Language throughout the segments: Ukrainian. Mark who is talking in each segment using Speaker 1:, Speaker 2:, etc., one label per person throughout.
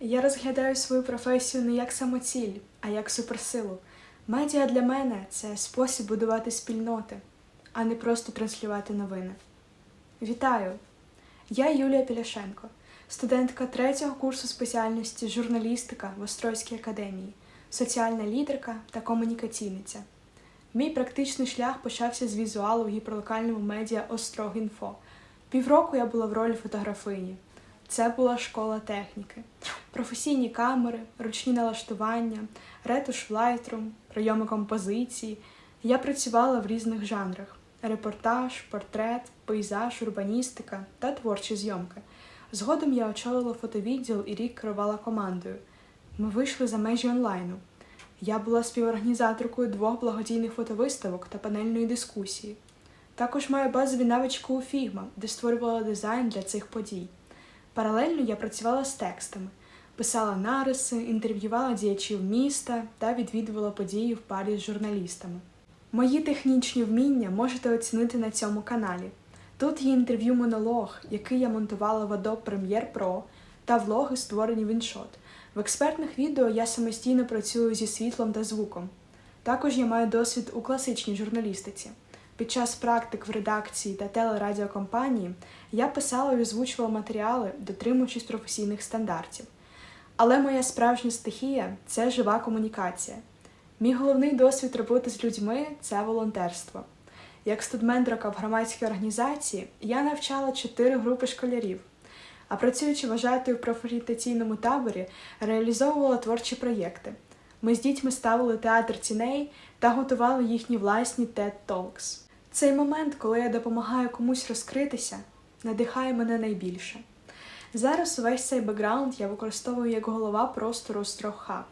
Speaker 1: Я розглядаю свою професію не як самоціль, а як суперсилу. Медіа для мене це спосіб будувати спільноти, а не просто транслювати новини. Вітаю! Я Юлія Піляшенко, студентка третього курсу спеціальності журналістика в Острозькій академії, соціальна лідерка та комунікаційниця. Мій практичний шлях почався з візуалу в гіперлокальному медіа Острогінфо. Півроку я була в ролі фотографині. Це була школа техніки, професійні камери, ручні налаштування, ретуш в Lightroom, прийоми композиції. Я працювала в різних жанрах: репортаж, портрет, пейзаж, урбаністика та творчі зйомки. Згодом я очолила фотовідділ і рік керувала командою. Ми вийшли за межі онлайну. Я була співорганізаторкою двох благодійних фотовиставок та панельної дискусії. Також маю базові навички у Figma, де створювала дизайн для цих подій. Паралельно я працювала з текстами, писала нариси, інтерв'ювала діячів міста та відвідувала події в парі з журналістами. Мої технічні вміння можете оцінити на цьому каналі. Тут є інтерв'ю-монолог, який я монтувала в Adobe Premiere Pro, та влоги, створені в InShot. В експертних відео я самостійно працюю зі світлом та звуком. Також я маю досвід у класичній журналістиці. Під час практик в редакції та телерадіокомпанії я писала і озвучувала матеріали, дотримуючись професійних стандартів. Але моя справжня стихія це жива комунікація. Мій головний досвід роботи з людьми це волонтерство. Як студментрока в громадській організації я навчала чотири групи школярів. А працюючи вважатою в профорієнтаційному таборі, реалізовувала творчі проєкти. Ми з дітьми ставили театр ціней та готували їхні власні TED Talks. Цей момент, коли я допомагаю комусь розкритися, надихає мене найбільше. Зараз увесь цей бекграунд я використовую як голова простору Острог-Хаб.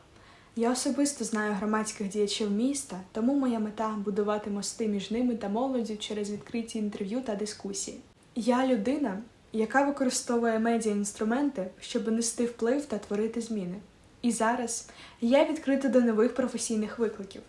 Speaker 1: Я особисто знаю громадських діячів міста, тому моя мета будувати мости між ними та молоддю через відкриті інтерв'ю та дискусії. Я людина, яка використовує медіа-інструменти, щоб нести вплив та творити зміни. І зараз я відкрита до нових професійних викликів.